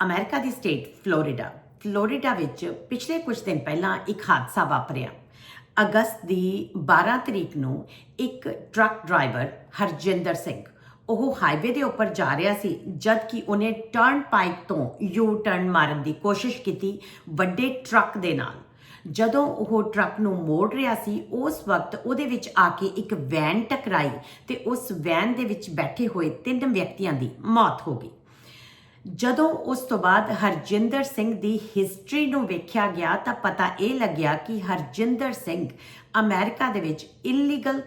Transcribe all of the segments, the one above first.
America ਦੀ state Florida. Florida ਵਿੱਚ ਪਿਛਲੇ ਕੁਝ ਦਿਨ ਪਹਿਲਾਂ ਇੱਕ ਹਾਦਸਾ ਵਾਪਰਿਆ। ਅਗਸਤ ਦੀ 12 ਤਰੀਕ ਨੂੰ ਇੱਕ ਟਰੱਕ ਡਰਾਈਵਰ ਹਰਜਿੰਦਰ ਸਿੰਘ, ਉਹ ਹਾਈਵੇ ਦੇ ਉੱਪਰ ਜਾ ਰਿਹਾ ਸੀ ਜਦ ਕਿ ਉਹਨੇ ਟਰਨ ਪਾਈਪ ਤੋਂ ਯੂ ਟਰਨ ਮਾਰਨ ਦੀ ਕੋਸ਼ਿਸ਼ ਕੀਤੀ ਵੱਡੇ ਟਰੱਕ ਦੇ ਨਾਲ। ਜਦੋਂ ਉਹ ਟਰੱਕ ਨੂੰ ਮੋੜ ਰਿਹਾ ਸੀ, ਉਸ ਵਕਤ ਉਹਦੇ ਵਿੱਚ ਆ ਕੇ ਇੱਕ ਵੈਨ ਟਕਰਾਈ ਤੇ ਉਸ ਵੈਨ ਦੇ ਵਿੱਚ ਬੈਠੇ ਹੋਏ ਤਿੰਨ ਵਿਅਕਤੀਆਂ ਦੀ ਮੌਤ ਹੋ ਗਈ। ਜਦੋਂ ਉਸ ਤੋਂ ਬਾਅਦ ਹਰਜਿੰਦਰ ਸਿੰਘ ਦੀ ਹਿਸਟਰੀ ਨੂੰ ਵੇਖਿਆ ਗਿਆ ਤਾਂ ਪਤਾ ਇਹ ਲੱਗਿਆ ਕਿ ਹਰਜਿੰਦਰ ਸਿੰਘ ਅਮਰੀਕਾ ਦੇ ਵਿੱਚ ਇਲੀਗਲ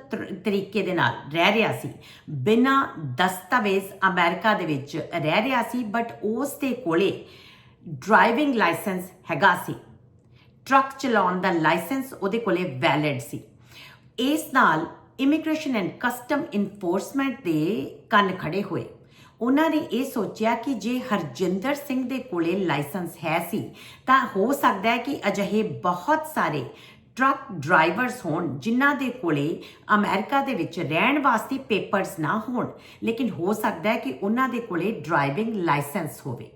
ਤਰੀਕੇ ਦੇ ਨਾਲ ਰਹਿ ਰਿਹਾ ਸੀ। ਬਿਨਾਂ ਦਸਤਾਵੇਜ਼ ਅਮਰੀਕਾ ਦੇ ਵਿੱਚ ਰਹਿ ਰਿਹਾ ਸੀ ਬਟ ਉਸ ਦੇ ਕੋਲੇ ਡਰਾਈਵਿੰਗ ਲਾਇਸੈਂਸ ਹੈਗਾ ਸੀ। ਟਰੱਕ ਚਲਾਉਣ ਦਾ ਲਾਇਸੈਂਸ ਉਹਦੇ ਕੋਲੇ ਵੈਲਿਡ ਸੀ। ਇਸ ਨਾਲ ਇਮੀਗ੍ਰੇਸ਼ਨ ਐਂਡ ਕਸਟਮ ਇਨਫੋਰਸਮੈਂਟ ਦੇ ਕੰਨ ਖੜੇ ਹੋਏ। ਉਹਨਾਂ ਨੇ ਇਹ ਸੋਚਿਆ ਕਿ ਜੇ ਹਰਜਿੰਦਰ ਸਿੰਘ ਦੇ ਕੋਲੇ ਲਾਇਸੈਂਸ ਹੈ ਸੀ, ਤਾਂ ਹੋ ਸਕਦਾ ਹੈ ਕਿ ਅਜਿਹੇ ਬਹੁਤ ਸਾਰੇ ਟਰੱਕ ਡਰਾਈਵਰਸ ਹੋਣ ਜਿਨ੍ਹਾਂ ਦੇ ਕੋਲੇ ਅਮਰੀਕਾ ਦੇ ਵਿੱਚ ਰਹਿਣ ਵਾਸਤੇ ਪੇਪਰਸ ਨਾ ਹੋਣ। ਲੇਕਿਨ ਹੋ ਸਕਦਾ ਹੈ ਕਿ ਉਹਨਾਂ ਦੇ ਕੋਲੇ ਡਰਾਈਵਿੰਗ ਲਾਇਸੈਂਸ ਹੋਵੇ।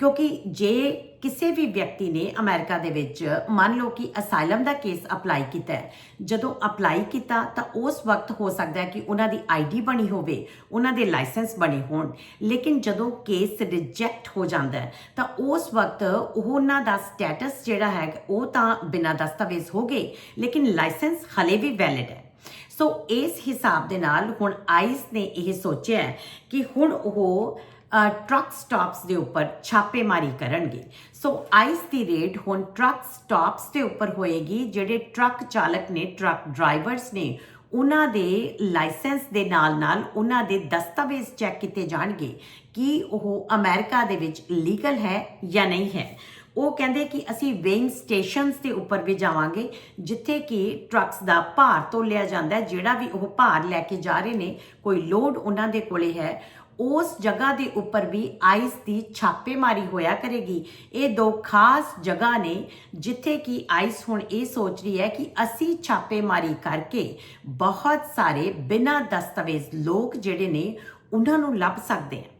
ਕਿਉਂਕਿ ਜੇ ਕਿਸੇ ਵੀ ਵਿਅਕਤੀ ਨੇ ਅਮਰੀਕਾ ਦੇ ਵਿੱਚ, ਮੰਨ ਲਓ ਕਿ ਅਸਾਈਲਮ ਦਾ ਕੇਸ ਅਪਲਾਈ ਕੀਤਾ ਹੈ, ਜਦੋਂ ਅਪਲਾਈ ਕੀਤਾ ਤਾਂ ਉਸ ਵਕਤ ਹੋ ਸਕਦਾ ਹੈ ਕਿ ਉਹਨਾਂ ਦੀ ਆਈਡੀ ਬਣੀ ਹੋਵੇ, ਉਹਨਾਂ ਦੇ ਲਾਇਸੈਂਸ ਬਣੇ ਹੋਣ। ਲੇਕਿਨ ਜਦੋਂ ਕੇਸ ਰਿਜੈਕਟ ਹੋ ਜਾਂਦਾ ਹੈ, ਤਾਂ ਉਸ ਵਕਤ ਉਹਨਾਂ ਦਾ ਸਟੇਟਸ ਜਿਹੜਾ ਹੈ, ਉਹ ਤਾਂ ਬਿਨਾਂ ਦਸਤਾਵੇਜ਼ ਹੋ ਗਏ, ਲੇਕਿਨ ਲਾਇਸੈਂਸ ਹਲੇ ਵੀ ਵੈਲਿਡ ਹੈ। ਸੋ ਇਸ ਹਿਸਾਬ ਦੇ ਨਾਲ ਹੁਣ ਆਈਸ ਨੇ ਇਹ ਸੋਚਿਆ ਕਿ ਹੁਣ ਉਹ ਟਰੱਕ ਸਟਾਪਸ ਦੇ ਉੱਪਰ ਛਾਪੇਮਾਰੀ ਕਰਨਗੇ। ਸੋ ਆਈਸ ਦੀ ਰੇਡ ਹੁਣ ਟਰੱਕ ਸਟਾਪਸ ਦੇ ਉੱਪਰ ਹੋਏਗੀ, ਜਿਹੜੇ ਟਰੱਕ ਚਾਲਕ ਨੇ ਟਰੱਕ ਡਰਾਈਵਰਸ ਨੇ, ਉਹਨਾਂ ਦੇ ਲਾਇਸੈਂਸ ਦੇ ਨਾਲ-ਨਾਲ ਉਹਨਾਂ ਦੇ ਦਸਤਾਵੇਜ਼ ਚੈੱਕ ਕੀਤੇ ਜਾਣਗੇ ਕਿ ਉਹ ਅਮਰੀਕਾ ਦੇ ਵਿੱਚ ਲੀਗਲ ਹੈ ਜਾਂ ਨਹੀਂ ਹੈ। ਉਹ ਕਹਿੰਦੇ ਕਿ ਅਸੀਂ ਵੇਇੰਗ ਸਟੇਸ਼ਨਸ ਦੇ ਉੱਪਰ ਵੀ ਜਾਵਾਂਗੇ, ਜਿੱਥੇ ਕਿ ਟਰੱਕਸ ਦਾ ਭਾਰ ਤੋਲਿਆ ਜਾਂਦਾ ਹੈ, ਜਿਹੜਾ ਵੀ ਉਹ ਭਾਰ ਲੈ ਕੇ ਜਾ ਰਹੇ ਨੇ, ਕੋਈ ਲੋਡ ਉਹਨਾਂ ਦੇ ਕੋਲੇ ਹੈ ਉਸ ਜਗ੍ਹਾ ਦੇ ਉੱਪਰ ਵੀ ਆਈਸ ਦੀ ਛਾਪੇਮਾਰੀ ਹੋਇਆ ਕਰੇਗੀ। ਇਹ ਦੋ ਖਾਸ ਜਗ੍ਹਾ ਨੇ ਜਿੱਥੇ ਕਿ ਆਈਸ ਹੁਣ ਇਹ ਸੋਚ ਰਹੀ ਹੈ ਕਿ ਅਸੀਂ ਛਾਪੇਮਾਰੀ ਕਰਕੇ ਬਹੁਤ ਸਾਰੇ ਬਿਨਾਂ ਦਸਤਾਵੇਜ਼ ਲੋਕ ਜਿਹੜੇ ਨੇ ਉਹਨਾਂ ਨੂੰ ਲੱਭ ਸਕਦੇ ਹਾਂ।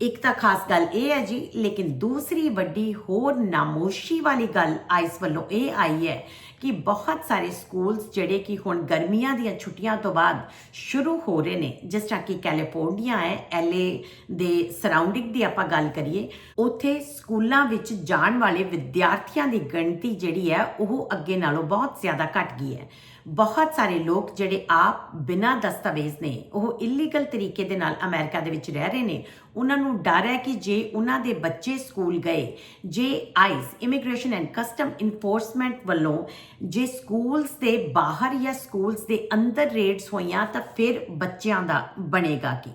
ਇੱਕ ਤਾਂ ਖਾਸ ਗੱਲ ਇਹ ਹੈ ਜੀ, ਲੇਕਿਨ ਦੂਸਰੀ ਵੱਡੀ ਹੋਰ ਨਾਮੋਸ਼ੀ ਵਾਲੀ ਗੱਲ ਆਈਸ ਵੱਲੋਂ ਇਹ ਆਈ ਹੈ ਕਿ ਬਹੁਤ ਸਾਰੇ ਸਕੂਲਸ ਜਿਹੜੇ ਕਿ ਹੁਣ ਗਰਮੀਆਂ ਦੀਆਂ ਛੁੱਟੀਆਂ ਤੋਂ ਬਾਅਦ ਸ਼ੁਰੂ ਹੋ ਰਹੇ ਨੇ, ਜਿਸ ਤਰ੍ਹਾਂ ਕਿ ਕੈਲੀਫੋਰਨੀਆ ਹੈ ਐਲਏ ਦੇ ਸਰਾਊਂਡਿੰਗ ਦੀ ਆਪਾਂ ਗੱਲ ਕਰੀਏ, ਉੱਥੇ ਸਕੂਲਾਂ ਵਿੱਚ ਜਾਣ ਵਾਲੇ ਵਿਦਿਆਰਥੀਆਂ ਦੀ ਗਿਣਤੀ ਜਿਹੜੀ ਹੈ, ਉਹ ਅੱਗੇ ਨਾਲੋਂ ਬਹੁਤ ਜ਼ਿਆਦਾ ਘਟ ਗਈ ਹੈ। ਬਹੁਤ ਸਾਰੇ ਲੋਕ ਜਿਹੜੇ ਆਪ ਬਿਨਾਂ ਦਸਤਾਵੇਜ਼ ਨੇ, ਉਹ ਇਲੀਗਲ ਤਰੀਕੇ ਦੇ ਨਾਲ ਅਮਰੀਕਾ ਦੇ ਵਿੱਚ ਰਹਿ ਰਹੇ ਨੇ, ਉਹਨਾਂ ਨੂੰ ਡਰ ਹੈ ਕਿ ਜੇ ਉਹਨਾਂ ਦੇ ਬੱਚੇ ਸਕੂਲ ਗਏ, ਜੇ ICE immigration and customs enforcement ਵੱਲੋਂ ਜੇ ਸਕੂਲਸ ਦੇ ਬਾਹਰ ਜਾਂ ਸਕੂਲਸ ਦੇ ਅੰਦਰ ਰੇਡਸ ਹੋਈਆਂ, ਤਾਂ ਫਿਰ ਬੱਚਿਆਂ ਦਾ ਬਣੇਗਾ ਕੀ?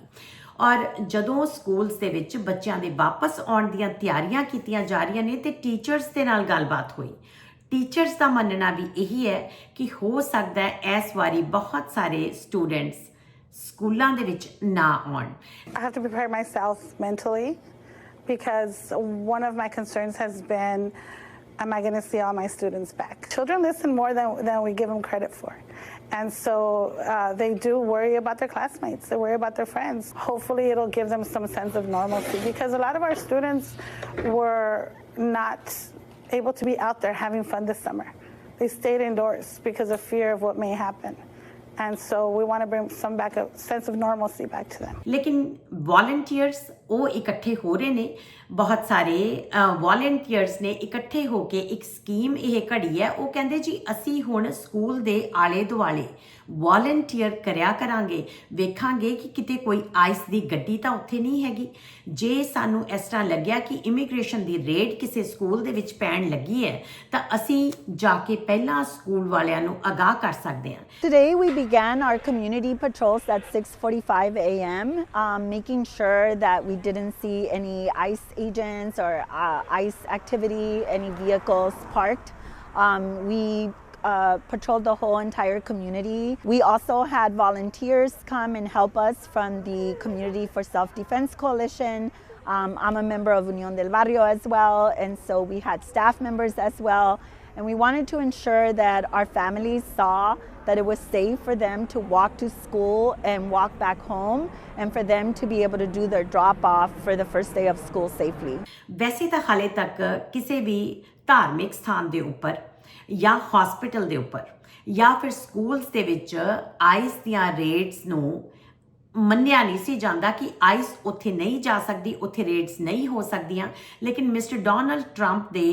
ਔਰ ਜਦੋਂ ਸਕੂਲਸ ਦੇ ਵਿੱਚ ਬੱਚਿਆਂ ਦੇ ਵਾਪਸ ਆਉਣ ਦੀਆਂ ਤਿਆਰੀਆਂ ਕੀਤੀਆਂ ਜਾ ਰਹੀਆਂ ਨੇ, ਤੇ ਟੀਚਰਸ ਦੇ ਨਾਲ ਗੱਲਬਾਤ ਹੋਈ। ਟੀਚਰਸ ਦਾ ਮੰਨਣਾ ਵੀ ਇਹੀ ਹੈ ਕਿ ਹੋ ਸਕਦਾ ਹੈ ਇਸ ਵਾਰੀ ਬਹੁਤ ਸਾਰੇ ਸਟੂਡੈਂਟਸ ਸਕੂਲਾਂ ਦੇ ਵਿੱਚ ਨਾ ਆਉਣ I have to prepare myself mentally because one of my concerns has been am I going to see all my students back? Children listen more than, than we give them credit for. And so uh, they do worry about their classmates, they worry about their friends. Hopefully, it'll give them some sense of normalcy because a lot of our students were not able to be out there having fun this summer. They stayed indoors because of fear of what may happen. And so we want to bring some back a sense of normalcy back to them. ਲੇਕਿਨ ਵਾਲੰਟੀਅਰਸ ਉਹ ਇਕੱਠੇ ਹੋ ਰਹੇ ਨੇ ਬਹੁਤ ਸਾਰੇ ਵਾਲੰਟੀਅਰਸ ਨੇ ਇਕੱਠੇ ਹੋ ਕੇ ਇੱਕ ਸਕੀਮ ਇਹ ਘੜੀ ਹੈ ਉਹ ਕਹਿੰਦੇ ਜੀ ਅਸੀਂ ਹੁਣ ਸਕੂਲ ਦੇ ਆਲੇ ਦੁਆਲੇ ਵਾਲੰਟੀਅਰ ਕਰਿਆ ਕਰਾਂਗੇ ਵੇਖਾਂਗੇ ਕਿ ਕਿਤੇ ਕੋਈ ਆਈਸ ਦੀ ਗੱਡੀ ਤਾਂ ਉੱਥੇ ਨਹੀਂ ਹੈਗੀ ਜੇ ਸਾਨੂੰ ਇਸ ਤਰ੍ਹਾਂ ਲੱਗਿਆ ਕਿ ਇਮੀਗ੍ਰੇਸ਼ਨ ਦੀ ਰੇਡ ਕਿਸੇ ਸਕੂਲ ਦੇ ਵਿੱਚ ਪੈਣ ਲੱਗੀ ਹੈ ਤਾਂ ਅਸੀਂ ਜਾ ਕੇ ਪਹਿਲਾਂ ਸਕੂਲ ਵਾਲਿਆਂ ਨੂੰ ਅਗਾਹ ਕਰ ਸਕਦੇ ਹਾਂ Today we began our community patrols at 6:45 a.m., um, making sure that we didn't see any ICE agents or uh, ICE activity, any vehicles parked. Um, we uh, patrolled the whole entire community. We also had volunteers come and help us from the Community for Self Defense Coalition. Um, I'm a member of Unión del Barrio as well, and so we had staff members as well. And we wanted to ensure that our families saw that it was safe for them to walk to school and walk back home and for them to be able to do their drop off for the first day of school safely. ਵੈਸੇ ਤਾਂ ਹਾਲੇ ਤੱਕ ਕਿਸੇ ਵੀ ਧਾਰਮਿਕ ਸਥਾਨ ਦੇ ਉੱਪਰ ਜਾਂ ਹਸਪੀਟਲ ਦੇ ਉੱਪਰ ਜਾਂ ਫਿਰ ਸਕੂਲਸ ਦੇ ਵਿੱਚ ਆਈਸ ਦੀਆਂ ਰੇਟਸ ਨੂੰ ਮੰਨਿਆ ਨਹੀਂ ਸੀ ਜਾਂਦਾ ਕਿ ਆਈਸ ਉੱਥੇ ਨਹੀਂ ਜਾ ਸਕਦੀ ਉੱਥੇ ਰੇਟਸ ਨਹੀਂ ਹੋ ਸਕਦੀਆਂ ਲੇਕਿਨ ਮਿਸਟਰ ਡੋਨਲਡ ਟਰੰਪ ਦੇ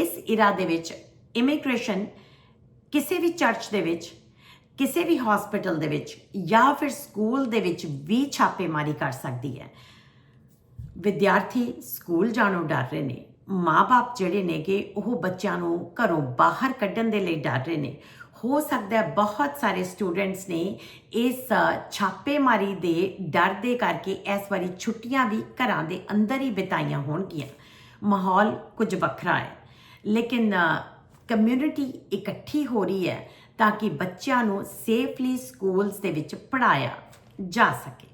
ਇਸ ਇਰਾ ਦੇ ਵਿੱਚ ਇਮੀਗ੍ਰੇਸ਼ਨ ਕਿਸੇ ਵੀ ਚਰਚ ਦੇ ਵਿੱਚ ਕਿਸੇ ਵੀ ਹਸਪੀਟਲ ਦੇ ਵਿੱਚ ਜਾਂ ਫਿਰ ਸਕੂਲ ਦੇ ਵਿੱਚ ਵੀ ਛਾਪੇਮਾਰੀ ਕਰ ਸਕਦੀ ਹੈ। ਵਿਦਿਆਰਥੀ ਸਕੂਲ ਜਾਣੋਂ ਡਰ ਰਹੇ ਨੇ। ਮਾਪੇ ਜਿਹੜੇ ਨੇਗੇ, ਉਹ ਬੱਚਿਆਂ ਨੂੰ ਘਰੋਂ ਬਾਹਰ ਕੱਢਣ ਦੇ ਲਈ ਡਰ ਰਹੇ ਨੇ। ਹੋ ਸਕਦਾ ਹੈ ਬਹੁਤ ਸਾਰੇ ਸਟੂਡੈਂਟਸ ਨੇ ਇਸ ਛਾਪੇਮਾਰੀ ਦੇ ਡਰ ਦੇ ਕਰਕੇ ਇਸ ਵਾਰੀ ਛੁੱਟੀਆਂ ਵੀ ਘਰਾਂ ਦੇ ਅੰਦਰ ਹੀ ਬਿਤਾਈਆਂ ਹੋਣਗੀਆਂ। ਮਾਹੌਲ ਕੁਝ ਵੱਖਰਾ ਹੈ। ਲੇਕਿਨ ਕਮਿਊਨਿਟੀ ਇਕੱਠੀ ਹੋ ਰਹੀ ਹੈ। ਤਾਂ ਕਿ ਬੱਚਿਆਂ ਨੂੰ ਸੇਫਲੀ ਸਕੂਲਸ ਦੇ ਵਿੱਚ ਪੜਾਇਆ ਜਾ ਸਕੇ।